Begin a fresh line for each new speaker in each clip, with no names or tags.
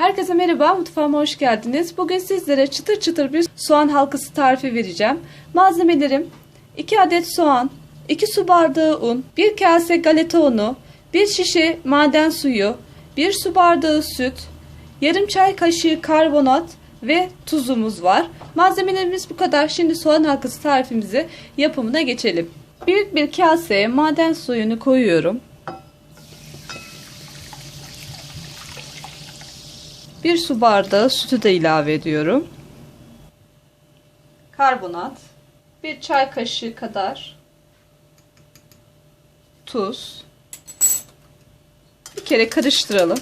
Herkese merhaba, mutfağıma hoş geldiniz. Bugün sizlere çıtır çıtır bir soğan halkası tarifi vereceğim. Malzemelerim 2 adet soğan, 2 su bardağı un, 1 kase galeta unu, 1 şişe maden suyu, 1 su bardağı süt, yarım çay kaşığı karbonat ve tuzumuz var. Malzemelerimiz bu kadar. Şimdi soğan halkası tarifimizi yapımına geçelim. Büyük bir kaseye maden suyunu koyuyorum. Bir su bardağı sütü de ilave ediyorum. Karbonat, bir çay kaşığı kadar tuz. Bir kere karıştıralım.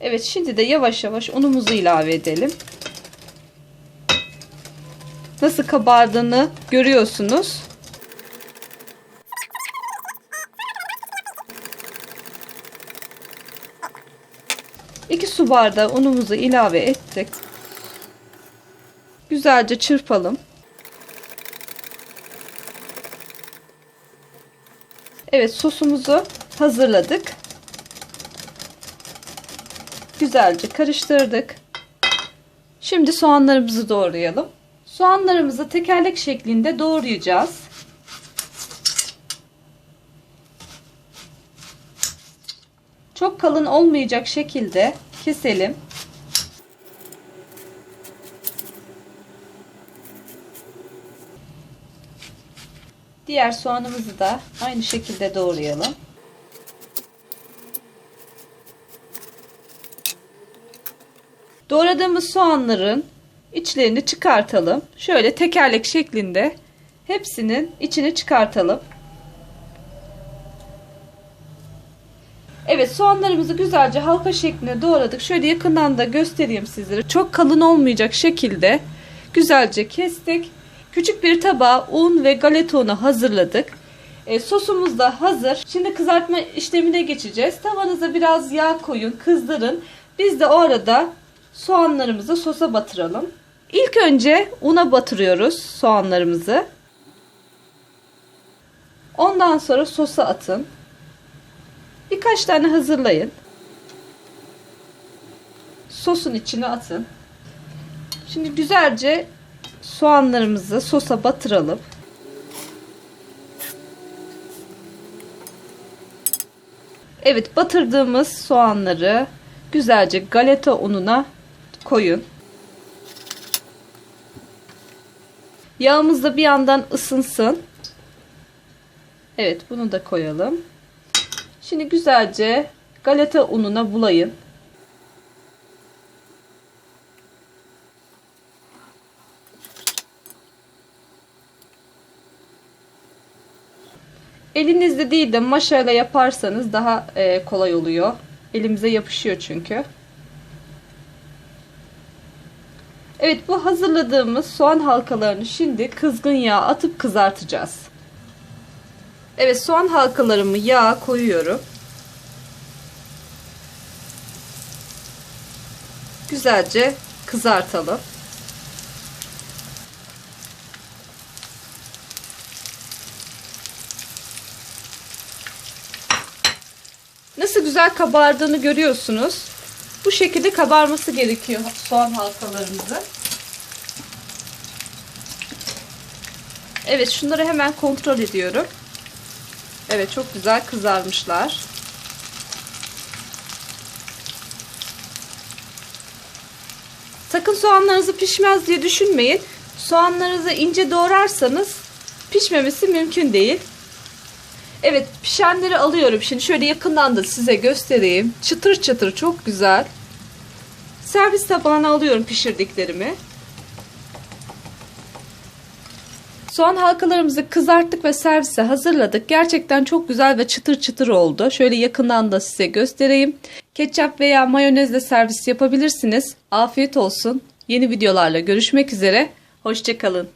Evet şimdi de yavaş yavaş unumuzu ilave edelim. Nasıl kabardığını görüyorsunuz. İki su bardağı unumuzu ilave ettik. Güzelce çırpalım. Evet sosumuzu hazırladık. Güzelce karıştırdık. Şimdi soğanlarımızı doğrayalım. Soğanlarımızı tekerlek şeklinde doğrayacağız. Çok kalın olmayacak şekilde keselim. Diğer soğanımızı da aynı şekilde doğrayalım. Doğradığımız soğanların içlerini çıkartalım. Şöyle tekerlek şeklinde hepsinin içini çıkartalım. Evet soğanlarımızı güzelce halka şeklinde doğradık. Şöyle yakından da göstereyim sizlere. Çok kalın olmayacak şekilde güzelce kestik. Küçük bir tabağa un ve galeta unu hazırladık. E, sosumuz da hazır. Şimdi kızartma işlemine geçeceğiz. Tavanıza biraz yağ koyun, kızdırın. Biz de o arada soğanlarımızı sosa batıralım. İlk önce una batırıyoruz soğanlarımızı. Ondan sonra sosa atın. Birkaç tane hazırlayın. Sosun içine atın. Şimdi güzelce soğanlarımızı sosa batıralım. Evet batırdığımız soğanları güzelce galeta ununa koyun. Yağımız da bir yandan ısınsın. Evet bunu da koyalım. Şimdi güzelce galeta ununa bulayın. Elinizde değil de maşayla yaparsanız daha e, kolay oluyor. Elimize yapışıyor çünkü. Evet bu hazırladığımız soğan halkalarını şimdi kızgın yağ atıp kızartacağız. Evet soğan halkalarımı yağa koyuyorum. Güzelce kızartalım. Nasıl güzel kabardığını görüyorsunuz. Bu şekilde kabarması gerekiyor soğan halkalarımızı. Evet şunları hemen kontrol ediyorum. Evet çok güzel kızarmışlar. Sakın soğanlarınızı pişmez diye düşünmeyin. Soğanlarınızı ince doğrarsanız pişmemesi mümkün değil. Evet pişenleri alıyorum. Şimdi şöyle yakından da size göstereyim. Çıtır çıtır çok güzel. Servis tabağına alıyorum pişirdiklerimi. Soğan halkalarımızı kızarttık ve servise hazırladık. Gerçekten çok güzel ve çıtır çıtır oldu. Şöyle yakından da size göstereyim. Ketçap veya mayonezle servis yapabilirsiniz. Afiyet olsun. Yeni videolarla görüşmek üzere. Hoşçakalın.